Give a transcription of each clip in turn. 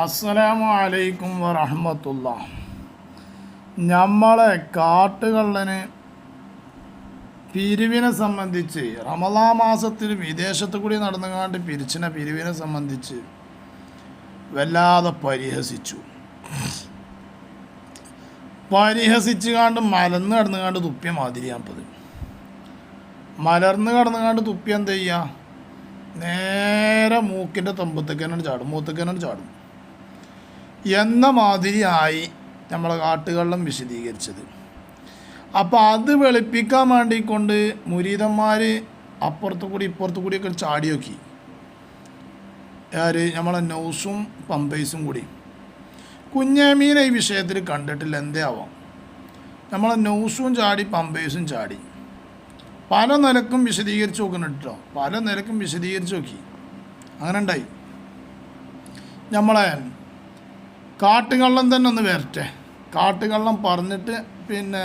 അസ്സലാമു അലൈക്കും വറഹമത്തുള്ള നമ്മളെ കാട്ടുകള്ളന് പിരിവിനെ സംബന്ധിച്ച് റമലാ മാസത്തിൽ വിദേശത്ത് കൂടി നടന്നുകാണ്ട് പിരിച്ചിന പിരിവിനെ സംബന്ധിച്ച് വല്ലാതെ പരിഹസിച്ചു. പരിഹസിച്ച് കാണ്ട് മലന്ന് കടന്നുകാണ്ട് തുപ്പിയ മാതിരിയാപ്പത് മലർന്ന് കടന്നുകാണ്ട് തുപ്പി എന്ത് ചെയ്യുക നേരെ മൂക്കിന്റെ തുമ്പത്തേക്കാനാണ് ചാടും മൂത്തക്കനോട് ചാടും. എന്ന മാതിരിയായി നമ്മളെ കാട്ടുകളിലും വിശദീകരിച്ചത്. അപ്പോൾ അത് വെളുപ്പിക്കാൻ വേണ്ടിക്കൊണ്ട് മുരീതന്മാർ അപ്പുറത്തു കൂടി ഇപ്പുറത്തു കൂടിയൊക്കെ ചാടി നോക്കി ആര്? നമ്മളെ നൗസും പമ്പേസും കൂടി. കുഞ്ഞാമീനെ ഈ വിഷയത്തിൽ കണ്ടിട്ടില്ല എന്തേ ആവാം നമ്മളെ നൗസും ചാടി പമ്പേസും ചാടി. പല നിലക്കും വിശദീകരിച്ച് നോക്കുന്നുണ്ടോ പല നിലക്കും വിശദീകരിച്ച് നോക്കി. അങ്ങനെ ഉണ്ടായി നമ്മളെ കാട്ടുകള്ളം തന്നെ ഒന്ന് വരട്ടെ. കാട്ടുകള്ളം പറഞ്ഞിട്ട് പിന്നെ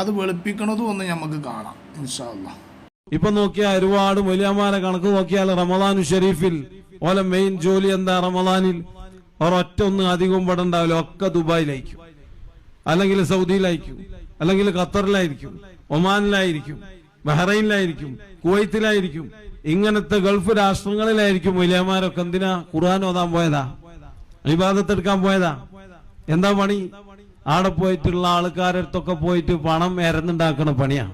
അത് വെളുപ്പിക്കണതും ഒന്ന് നമുക്ക് കാണാം ഇൻഷാല്ല ഇപ്പൊ നോക്കിയാൽ ഒരുപാട് വലിയമാര കണക്ക് നോക്കിയാൽ റമദാനു ഷെരീഫിൽ ഓലെ മെയിൻ ജോലി എന്താ റമദാനിൽ? ഒരൊറ്റ ഒന്നും അധികം പെടണ്ടാവില്ല ഒക്കെ ദുബായിലായിരിക്കും. അല്ലെങ്കിൽ സൗദിയിലായിരിക്കും അല്ലെങ്കിൽ ഖത്തറിലായിരിക്കും ഒമാനിലായിരിക്കും ബഹ്റൈനിലായിരിക്കും കുവൈത്തിലായിരിക്കും ഇങ്ങനത്തെ ഗൾഫ് രാഷ്ട്രങ്ങളിലായിരിക്കും വലിയമാരൊക്കെ എന്തിനാ ഖുർആൻ ഓതാൻ പോയതാ? വിവാദത്തെടുക്കാൻ പോയതാ. എന്താ പണി? ആടെ പോയിട്ടുള്ള ആൾക്കാരടുത്തൊക്കെ പോയിട്ട് പണം എരന്നുണ്ടാക്കണ പണിയാ.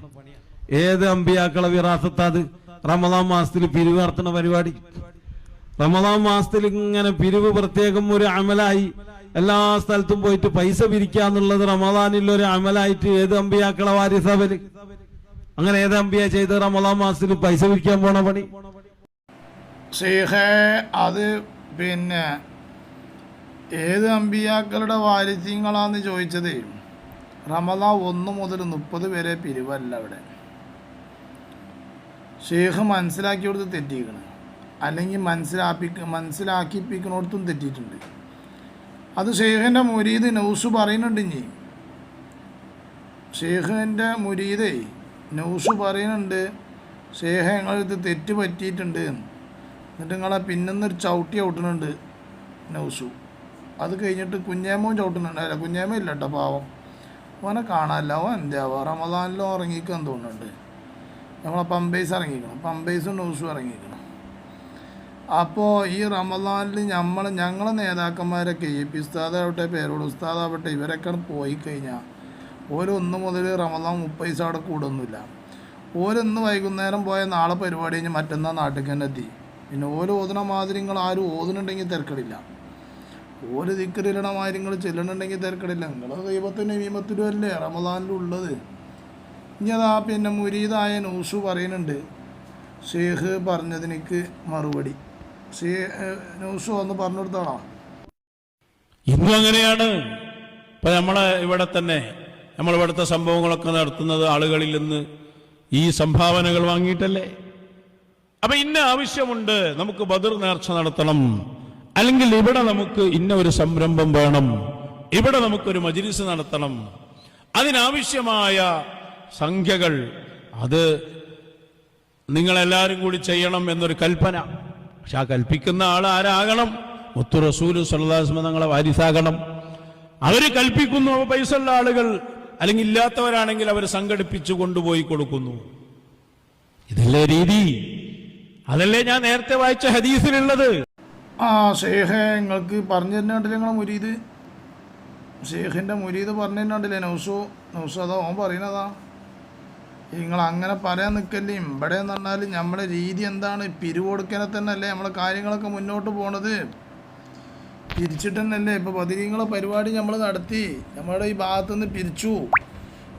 ഏത് അമ്പിയാക്കളെ വിറാസത്താത് റമദാൻ മാസത്തിൽ പിരിവ് നടത്തുന്ന പരിപാടി. റമദാൻ മാസത്തിൽ ഇങ്ങനെ പിരിവ് പ്രത്യേകം ഒരു അമലായി. എല്ലാ സ്ഥലത്തും പോയിട്ട് പൈസ പിരിക്കാന്നുള്ളത് റമദാനിൽ ഒരു അമലായിട്ട് ഏത് അമ്പിയാക്കളെ വാരിസവൽ അങ്ങനെ ഏത് അമ്പിയ ചെയ്ത് റമദാൻ മാസത്തിൽ പൈസ പിരിക്കാൻ പോണ പണി? അത് പിന്നെ ഏത് അമ്പിയാക്കളുടെ വാരിസ്യങ്ങളാന്ന് ചോദിച്ചത്? റമദ ഒന്ന് മുതൽ മുപ്പത് വരെ പിരിവല്ല അവിടെ. ഷെയ്ഖ് മനസ്സിലാക്കി കൊടുത്ത് തെറ്റിക്കണം. അല്ലെങ്കിൽ മനസ്സിലാക്കി മനസ്സിലാക്കിപ്പിക്കണോടത്തും തെറ്റിയിട്ടുണ്ട്. അത് ഷെയ്ഖിന്റെ മുരീദ് നൗസ് പറയുന്നുണ്ട് ഇനി. ഷെയ്ഖിന്റെ മുരീദേ നൗസ് പറയുന്നുണ്ട് ഷെയ്ഖ് ഞങ്ങളിത് തെറ്റ് പറ്റിയിട്ടുണ്ട് എന്നിട്ട് നിങ്ങളെ പിന്നൊന്നൊരു ചവിട്ടി ഔട്ടുന്നുണ്ട് നൗസു. അത് കഴിഞ്ഞിട്ട് കുഞ്ഞേമോൻ ചവിട്ടുന്നുണ്ടായില്ല. കുഞ്ഞേമ ഇല്ല കേട്ടോ പാവം. അവനെ കാണാനില്ല. അവൻ എന്താവുക റമദാനിലും ഇറങ്ങിക്കാൻ തോന്നുന്നുണ്ട്. നമ്മളെ പമ്പേസ് ഇറങ്ങിക്കണം പമ്പേസും ന്യൂസും ഇറങ്ങിക്കണം അപ്പോൾ ഈ റമദാനിൽ നമ്മൾ ഞങ്ങളെ നേതാക്കന്മാരൊക്കെ ഈ പി ഉസ്താദാവട്ടെ പേരോട് ഉസ്താദാവട്ടെ ഇവരൊക്കെ പോയി കഴിഞ്ഞാൽ ഓരോന്ന് മുതൽ റമദാൻ മുപ്പത് ദിവസം അവിടെ കൂടൊന്നുമില്ല ഓരോന്ന് വൈകുന്നേരം പോയ നാളെ പരിപാടി കഴിഞ്ഞ് മറ്റന്നാൾ നാട്ടിൽ തന്നെ എത്തി. പിന്നെ ഓരോ ഓതണ മാതിരി നിങ്ങൾ ആരും ഓതുന്നുണ്ടെങ്കിൽ തിരക്കടില്ല. ഓരോ ദിക്കറിലണ മാതിരി നിങ്ങൾ ചെല്ലണുണ്ടെങ്കിൽ തിരക്കടില്ല. നിങ്ങളെ ദൈവത്തിന്റെ നിയമത്തിലും അല്ലേ റമദാനിലുള്ളത്. ഇനി അതാ പിന്നെ മുരീതായ നൂസു പറയുന്നുണ്ട്. ഷേഖ് പറഞ്ഞതിനേക്ക് മറുപടി. ഷേ നൂസു ഒന്ന് പറഞ്ഞു കൊടുത്താളാ ഇന്നും അങ്ങനെയാണ്. ഇപ്പൊ നമ്മളെ ഇവിടെ തന്നെ നമ്മൾ ഇവിടുത്തെ സംഭവങ്ങളൊക്കെ നടത്തുന്നത് ആളുകളിൽ നിന്ന് ഈ സംഭാവനകൾ വാങ്ങിയിട്ടല്ലേ? അപ്പൊ ഇന്ന ആവശ്യമുണ്ട്. നമുക്ക് ബദർ നേർച്ച നടത്തണം. അല്ലെങ്കിൽ ഇവിടെ നമുക്ക് ഇന്ന ഒരു സംരംഭം വേണം. ഇവിടെ നമുക്കൊരു മജിലിസ് നടത്തണം. അതിനാവശ്യമായ സംഖ്യകൾ. അത് നിങ്ങളെല്ലാവരും കൂടി ചെയ്യണം എന്നൊരു കൽപ്പന. പക്ഷെ ആ കൽപ്പിക്കുന്ന ആൾ ആരാകണം? മുത്തു റസൂൽ സല്ലാസ്മ തങ്ങളെ വാരിസാകണം. അവർ കൽപ്പിക്കുന്നു പൈസ ഉള്ള ആളുകൾ. അല്ലെങ്കിൽ ഇല്ലാത്തവരാണെങ്കിൽ അവർ സംഘടിപ്പിച്ചു കൊണ്ടുപോയി കൊടുക്കുന്നു. ഇതല്ലേ രീതി. അതല്ലേ ഞാൻ നേരത്തെ വായിച്ച ഹദീസിലുള്ളത്. ആ ഷേഖെ നിങ്ങൾക്ക് പറഞ്ഞു തരുന്നുണ്ടല്ലേ നിങ്ങളെ മുരീദ് ഷേഖിന്റെ മുരീദ് പറഞ്ഞു തരുന്നുണ്ടല്ലേ നൗസു? നൗസു അതാ ഓൻ പറയുന്നതാ നിങ്ങൾ അങ്ങനെ പറയാൻ നിൽക്കല്ലേ. ഇവിടെ എന്ന് പറഞ്ഞാൽ നമ്മുടെ രീതി എന്താണ്? പിരിവൊടുക്കനെ തന്നെ അല്ലേ നമ്മളെ കാര്യങ്ങളൊക്കെ മുന്നോട്ട് പോണത്. പിരിച്ചിട്ട് തന്നെയല്ലേ ഇപ്പോൾ പതിരീങ്ങളെ പരിപാടി നമ്മൾ നടത്തി. നമ്മുടെ ഈ ഭാഗത്തുനിന്ന് പിരിച്ചു.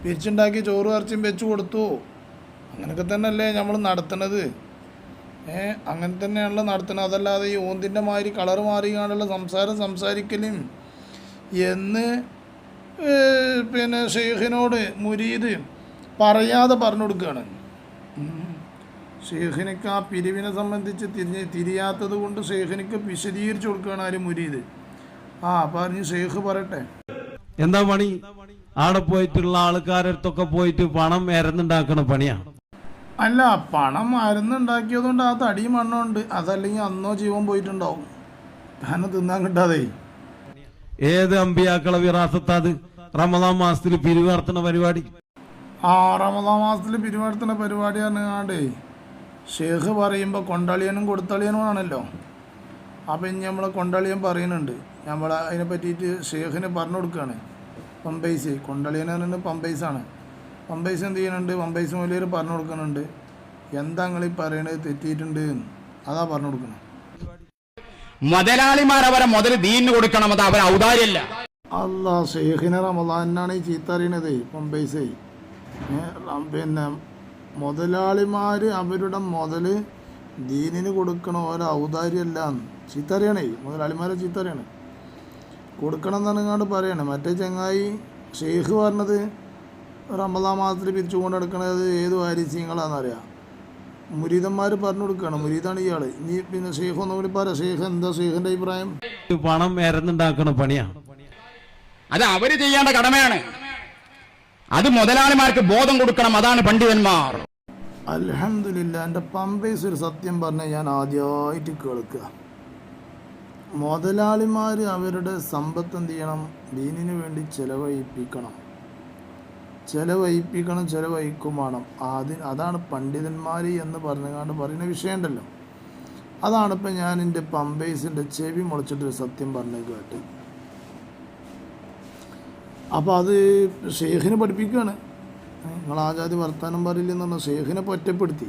പിരിച്ചുണ്ടാക്കി ചോറ് ഇറച്ചിയും വെച്ച് കൊടുത്തു. അങ്ങനെയൊക്കെ തന്നെയല്ലേ നമ്മൾ നടത്തണത്. അങ്ങനെ തന്നെയാണല്ലോ നടത്തുന്നത്. അതല്ലാതെ ഈ ഓന്തിന്റെ മാതിരി കളർ മാറിയാണല്ലോ സംസാരം സംസാരിക്കലും. എന്ന് പിന്നെ ഷെയ്ഖിനോട് മുരീദ് പറയാതെ പറഞ്ഞു കൊടുക്കുകയാണ്. ഷെയ്ഖിനിക്ക് ആ പിരിവിനെ സംബന്ധിച്ച് തിരിഞ്ഞ് തിരിയാത്തത് കൊണ്ട് ഷെയ്ഖിനിക്ക് വിശദീകരിച്ചു കൊടുക്കുകയാണ് ആര് മുരീദ്. ആ പറഞ്ഞു ഷെയ്ഖ് പറയട്ടെ. എന്താ പണി? ആടെ പോയിട്ടുള്ള ആൾക്കാരടുത്തൊക്കെ പോയിട്ട് പണം എരന്നുണ്ടാക്കണ പണിയാ. അല്ല പണം മരുന്നുണ്ടാക്കിയതുകൊണ്ട് ആ തടിയും മണ്ണുണ്ട് അതല്ലെങ്കിൽ അന്നോ ജീവൻ പോയിട്ടുണ്ടാവും. ധാനം തിന്നാൻ കിട്ടാതെ. ഏത് അമ്പിയാക്കളെ വിറാസത്താത് റമദാൻ മാസത്തിൽ പിരിവർത്തന പരിപാടി. ആ റമദാൻ മാസത്തിൽ പിരിവാർത്തണ പരിപാടി പറഞ്ഞാണ്ടേ ഷേഖ് പറയുമ്പോൾ കൊണ്ടളിയനും കൊടുത്തളിയനും ആണല്ലോ അപ്പം ഇനി നമ്മളെ കൊണ്ടളിയൻ പറയുന്നുണ്ട്. നമ്മൾ അതിനെ പറ്റിയിട്ട് ഷേഖിന് പറഞ്ഞു കൊടുക്കുകയാണ് പമ്പൈസ്. കൊണ്ടളിയൻ പറയുന്നത് പമ്പൈസാണ്. പമ്പൈസ് എന്ത് ചെയ്യുന്നുണ്ട്? വമ്പൈസ് മൂലയിൽ പറഞ്ഞു കൊടുക്കുന്നുണ്ട്. എന്താ നിങ്ങൾ ഈ പറയണത്? തെറ്റിയിട്ടുണ്ട്. അതാ പറഞ്ഞു കൊടുക്കണം. മുതലാളിമാർ അവരെ മുതൽ ദീനിന് കൊടുക്കണം. അത് അവർ ഔദാര്യല്ല. അല്ല ഷെയ്ഖിനെ റമദാനാണ് ഈ ചീത്ത അറിയണത് പമ്പൈസേ പിന്നെ മുതലാളിമാർ അവരുടെ മുതൽ ദീനിന് കൊടുക്കണ ഓരോ ഔദാര്യമല്ല ചീത്ത അറിയണേ. മുതലാളിമാരെ ചീത്ത അറിയണേ. കൊടുക്കണം എന്നാണ് ഇങ്ങോട്ട് പറയണേ. മറ്റേ ചങ്ങായി ഷെയ്ഖ് പറഞ്ഞത് റമദാൻ മാസത്തിൽ പിരിച്ചു കൊണ്ട് നടക്കുന്നത് ഏത് വാരിസ്യങ്ങളാണെന്നറിയാം. മുരീതന്മാർ പറഞ്ഞു കൊടുക്കുകയാണ് മുരീതാണ് ഇയാൾ ഇനി പിന്നെ ഷെയ്ഖ് ഒന്നും കൂടി പറ. ഷെയ്ഖ് എന്താ ഷെയ്ഖിന്റെ അഭിപ്രായം? പണം എരന്നുണ്ടാക്കണ പണിയാ. അത് അവർ ചെയ്യേണ്ട കടമയാണ്. അത് മുതലാളിമാർക്ക് ബോധം കൊടുക്കണം. അതാണ് പണ്ഡിതന്മാർ. അലഹമില്ല എന്റെ പമ്പേസ് ഒരു സത്യം പറഞ്ഞാൽ ഞാൻ ആദ്യമായിട്ട് കേൾക്കുക. മുതലാളിമാർ അവരുടെ സമ്പത്ത് എന്ത് ചെയ്യണം? ദീനിനു വേണ്ടി ചെലവഴിപ്പിക്കണം. ചെലവഴിപ്പിക്കണം ചെലവഴിക്കും വേണം. അതിന് അതാണ് പണ്ഡിതന്മാർ എന്ന് പറഞ്ഞുകൊണ്ട് പറയുന്ന വിഷയമുണ്ടല്ലോ. അതാണ് ഇപ്പം ഞാൻ എന്റെ പമ്പേസിന്റെ ചെവി മുളച്ചിട്ടൊരു സത്യം പറഞ്ഞു കേട്ട്. അപ്പോൾ അത് ഷെയ്ഖിനെ പഠിപ്പിക്കുകയാണ് നിങ്ങൾ ആചാതി വർത്താനം പറയില്ലെന്ന് പറഞ്ഞാൽ ഷെയ്ഖിനെ ഒറ്റപ്പെടുത്തി.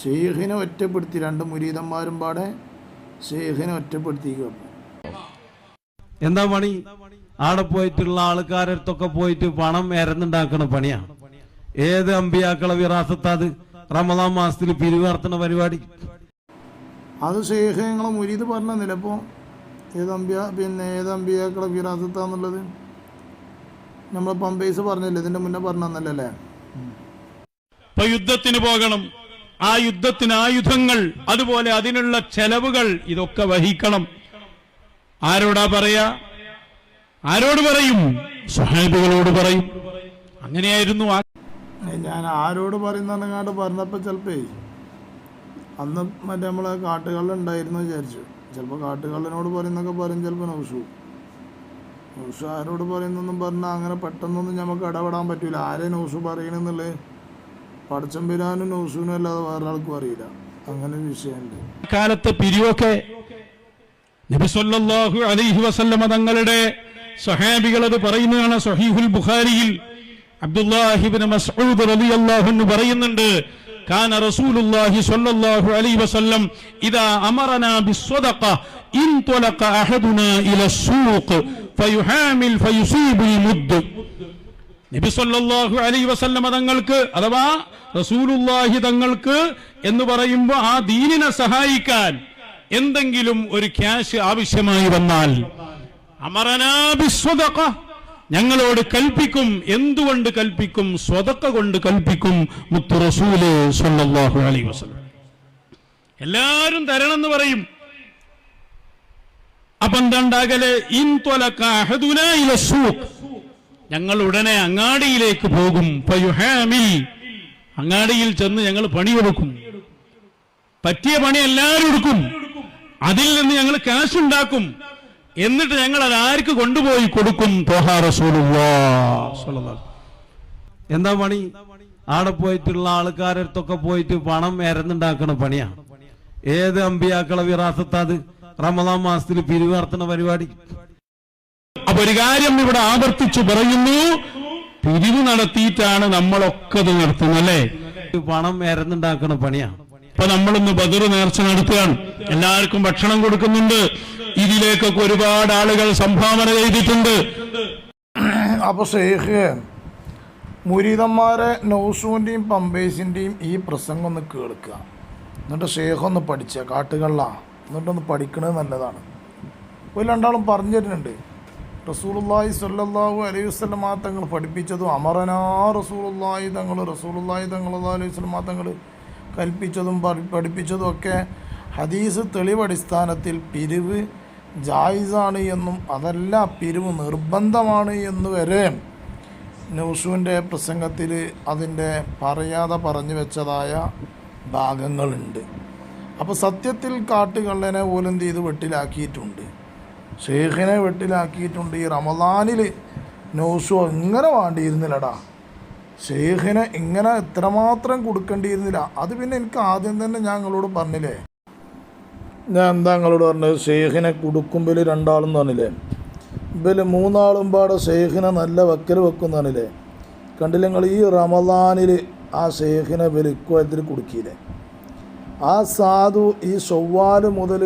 ഷെയ്ഖിനെ ഒറ്റപ്പെടുത്തി രണ്ട് മുരീതന്മാരും പാടെ ഷെയ്ഖിനെ ഒറ്റപ്പെടുത്തി എന്താ പണി? ആടെ പോയിട്ടുള്ള ആൾക്കാരടുത്തൊക്കെ പോയിട്ട് പണം എരന്നുണ്ടാക്കണ പണിയാണ് ഏത് അമ്പിയാക്കളെ വിറാസത്താത് റമദാൻ മാസത്തിൽ പിരിവർത്തന പരിപാടി. അത് ഞങ്ങളെ മുരീത് പറഞ്ഞില്ല ഇപ്പോൾ ഏത് അമ്പിയ പിന്നെ ഏത് അമ്പിയാക്കളെ വിറാസത്താന്നുള്ളത് നമ്മൾ പമ്പേസ് പറഞ്ഞില്ലേ ഇതിന്റെ മുന്നേ പറഞ്ഞല്ലേ ഇപ്പൊ യുദ്ധത്തിന് പോകണം. ആ യുദ്ധത്തിന് ആയുധങ്ങൾ അതുപോലെ അതിനുള്ള ചെലവുകൾ ഇതൊക്കെ വഹിക്കണം. ആരോടാ പറയാ? ആരോട് പറയും? സഹാബികളോട് പറയും. അങ്ങനെയായിരുന്നു ആ ഞാൻ ആരോട് പറയുന്നങ്ങാണ്ട് പറഞ്ഞപ്പോൾ ചിലപ്പേ അന്ന് മറ്റേ നമ്മളെ കാട്ടുകള്ളുണ്ടായിരുന്നു വിചാരിച്ചു. ചിലപ്പോൾ കാട്ടുകള്ളനോട് പറയുന്നൊക്കെ പറയും ചിലപ്പോൾ നൗഷു. നൗഷു ആരോട് പറയുന്നൊന്നും പറഞ്ഞാൽ അങ്ങനെ പെട്ടെന്നൊന്നും നമുക്ക് ഇടപെടാൻ പറ്റൂല. ആരെ നൗഷു പറയണെന്നുള്ളത് പടച്ചമ്പിരാനും നൗഷുവിനും അല്ലാതെ വേറെ ആൾക്കും അറിയില്ല. അങ്ങനെ ഒരു വിഷയമുണ്ട്. കാലത്തെ പിരിവൊക്കെ നബി സല്ലല്ലാഹു അലൈഹി വസല്ലമ തങ്ങളുടെ സഹാബികൾ അത് പറയുന്നതാണ് സഹീഹുൽ ബുഖാരിയിൽ. അബ്ദുല്ലാഹിബിൻ മസ്ഊദ് റളിയല്ലാഹു അൻഹു പറയുന്നുണ്ട് കാന റസൂലുള്ളാഹി സ്വല്ലല്ലാഹു അലൈഹി വസല്ലം ഇദാ അമറനാ ബിസ്സദഖ ഇൻ തുലഖ അഹദുനാ ഇല സൂഖ് ഫയുഹാമിൽ ഫയുസീബുൽ മുദ്. നബി സല്ലല്ലാഹു അലൈഹി വസല്ലം തങ്ങൾക്ക് അഥവാ റസൂലുള്ളാഹി തങ്ങൾക്ക് എന്ന് പറയുമ്പോൾ ആ ദീനിനെ സഹായിക്കാൻ എന്തെങ്കിലും ഒരു ക്യാഷ് ആവശ്യമായി വന്നാൽ അമറനാ ബിസ്വദഖ. ഞങ്ങളോട് കൽപ്പിക്കും എന്തുകൊണ്ട് കൽപ്പിക്കും? സ്വതക്ക കൊണ്ട് കൽപ്പിക്കും മുത്തു റസൂൽ സല്ലല്ലാഹു അലൈഹി വസല്ലം. എല്ലാരും തരണം എന്ന് പറയും അപ്പൊ എന്താണ്ടാകൽ ഞങ്ങൾ ഉടനെ അങ്ങാടിയിലേക്ക് പോകും. അങ്ങാടിയിൽ ചെന്ന് ഞങ്ങൾ പണിയെടുക്കും പറ്റിയ പണി എല്ലാവരും എടുക്കും. അതിൽ നിന്ന് ഞങ്ങൾ കാശ് ഉണ്ടാക്കും. എന്നിട്ട് ഞങ്ങൾ അത് ആർക്ക് കൊണ്ടുപോയി കൊടുക്കും? എന്താ പണി? ആടെ പോയിട്ടുള്ള ആൾക്കാരടുത്തൊക്കെ പോയിട്ട് പണം എരന്നുണ്ടാക്കണ പണിയാണ് ഏത് അമ്പിയാക്കളെ വിറാസത്താത് റമദാൻ മാസത്തിൽ പിരിവർത്തന പരിപാടി. അപ്പൊ ഒരു കാര്യം ഇവിടെ ആവർത്തിച്ചു പറയുന്നു. പിരിവ് നടത്തിയിട്ടാണ് നമ്മളൊക്കെ ഇത് നടത്തുന്നത് അല്ലേ? പണം എരന്നുണ്ടാക്കണ പണിയാണ് ഇപ്പൊ നമ്മളിന്ന് ബദർ നേർച്ച നടത്തുകയാണ്. എല്ലാവർക്കും ഭക്ഷണം കൊടുക്കുന്നുണ്ട്. ഇതിലേക്കൊക്കെ ഒരുപാട് ആളുകൾ സംഭാവന ചെയ്തിട്ടുണ്ട്. അപ്പൊ ഷെയ്ഖ് മുരീതന്മാരെ നൗസുവിന്റെയും പമ്പേസിന്റെയും ഈ പ്രസംഗം ഒന്ന് കേൾക്കുക എന്നിട്ട് ഷെയ്ഖ് ഒന്ന് പഠിച്ച കാട്ടുകളിലാ എന്നിട്ടൊന്ന് പഠിക്കണത് നല്ലതാണ്. ഒരു രണ്ടാളും പറഞ്ഞു തരുന്നുണ്ട്. റസൂലുള്ളാഹി സ്വല്ലല്ലാഹു അലൈഹി വസല്ലമ തങ്ങൾ പഠിപ്പിച്ചതും അമറനാ റസൂലുള്ളാഹി തങ്ങൾ റസൂലുള്ളാഹി തങ്ങൾ അലൈഹി വസല്ലമ തങ്ങൾ കൽപ്പിച്ചതും പഠി- പഠിപ്പിച്ചതും ഒക്കെ ഹദീസ് തെളിവടിസ്ഥാനത്തിൽ പിരിവ് ജായിസാണ് എന്നും അതല്ല പിരിവ് നിർബന്ധമാണ് എന്ന് വരെ നൗഷുവിന്റെ പ്രസംഗത്തിൽ അതിന്റെ പറയാതെ പറഞ്ഞു വെച്ചതായ ഭാഗങ്ങളുണ്ട്. അപ്പോൾ സത്യത്തിൽ കാട്ടുകള്ളനെ പോലും ചെയ്ത്? വെട്ടിലാക്കിയിട്ടുണ്ട്. ഷെയ്ഖിനെ വെട്ടിലാക്കിയിട്ടുണ്ട്. ഈ റമദാനിൽ നൗഷു ഇങ്ങനെ വേണ്ടിയിരുന്നില്ലടാ. ഷെയ്ഖിനെ ഇങ്ങനെ എത്രമാത്രം കൊടുക്കേണ്ടിയിരുന്നില്ല. അത് പിന്നെ എനിക്ക് ആദ്യം തന്നെ ഞങ്ങളോട് പറഞ്ഞില്ലേ? ഞാൻ എന്താ നിങ്ങളോട് പറഞ്ഞത്? ഷെയ്ഖിനെ കൊടുക്കുമ്പോൾ രണ്ടാളും പറഞ്ഞില്ലേ? ഇവൽ മൂന്നാളും പാടെ ഷെയ്ഖിനെ നല്ല വക്കൽ വെക്കും പറഞ്ഞില്ലേ? കണ്ടില്ല നിങ്ങൾ ഈ റമദാനിൽ ആ ഷെയ്ഖിനെ ഇവൽ ഇക്കുവത്തിൽ കൊടുക്കിയില്ലേ ആ സാധു ഈ ചൊവ്വാൽ മുതൽ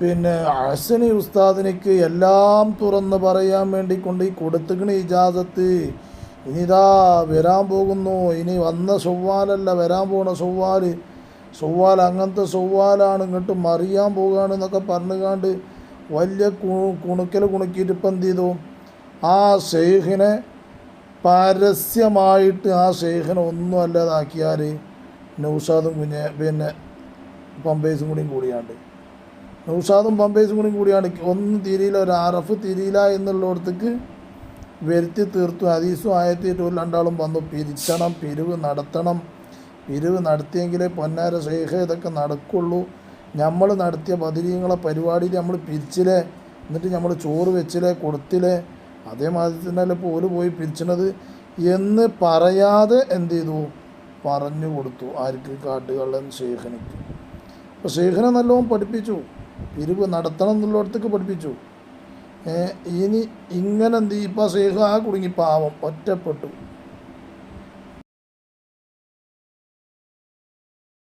പിന്നെ അഹസനി ഉസ്താദിനിക്ക് എല്ലാം തുറന്ന് പറയാൻ വേണ്ടി കൊണ്ട് ഈ കൊടുത്തുക്കണ ഇജാസത്ത് ഇനിതാ വരാൻ പോകുന്നു. ഇനി വന്ന ചൊവ്വാലല്ല വരാൻ പോകുന്ന ചൊവ്വാൽ ചൊവ്വാൽ അങ്ങനത്തെ സൊവ്വാലാണ് ഇങ്ങോട്ട് മറിയാൻ പോകുകയാണ് എന്നൊക്കെ പറഞ്ഞുകാണ്ട് വലിയ കുണുക്കൽ കുണുക്കിയിട്ട് ഇപ്പം എന്ത് ചെയ്തു? ആ ഷെയ്ഖിനെ പരസ്യമായിട്ട് ആ ഷെയ്ഖിനെ ഒന്നും അല്ലാതാക്കിയാൽ നൗഷാദും പിന്നെ പിന്നെ പമ്പേസും കൂടിയും കൂടിയാണ്ട്. നൗഷാദും പമ്പേസും കൂടിയും കൂടിയാണ് ഒന്നും തിരിയില്ല ഒരു അറഫ് തിരിയില്ല എന്നുള്ളിടത്തേക്ക് വരുത്തി തീർത്തു. ഹദീസും ആയത്തിയിട്ട് രണ്ടാളും വന്നു. പിരിച്ചണം പിരിവ് നടത്തണം. പിരിവ് നടത്തിയെങ്കിലേ പൊന്നാര ശേഖ ഇതൊക്കെ നടക്കുള്ളൂ. നമ്മൾ നടത്തിയ പതിരീങ്ങളെ പരിപാടിയിൽ നമ്മൾ പിരിച്ചില്ലേ? എന്നിട്ട് നമ്മൾ ചോറ് വെച്ചില്ലേ? കൊടുത്തില്ലേ? അതേമാതിരി തന്നെ ഇപ്പോൾ പോയി പിരിച്ചണത്. എന്ന് പറയാതെ എന്ത് ചെയ്തു? പറഞ്ഞു കൊടുത്തു ആർക്ക് കാട്ടുകള്ളൻ ഷെയ്ഖനിക്ക് അപ്പോൾ ശേഖനെ നല്ലോണം പഠിപ്പിച്ചു. പിരിവ് നടത്തണം എന്നുള്ളിടത്തേക്ക് പഠിപ്പിച്ചു. ഇനി ഇങ്ങനെ എന്ത് ചെയ്യും? ഇപ്പം സേഹ ആ കുടുങ്ങി പാവം ഒറ്റപ്പെട്ടു.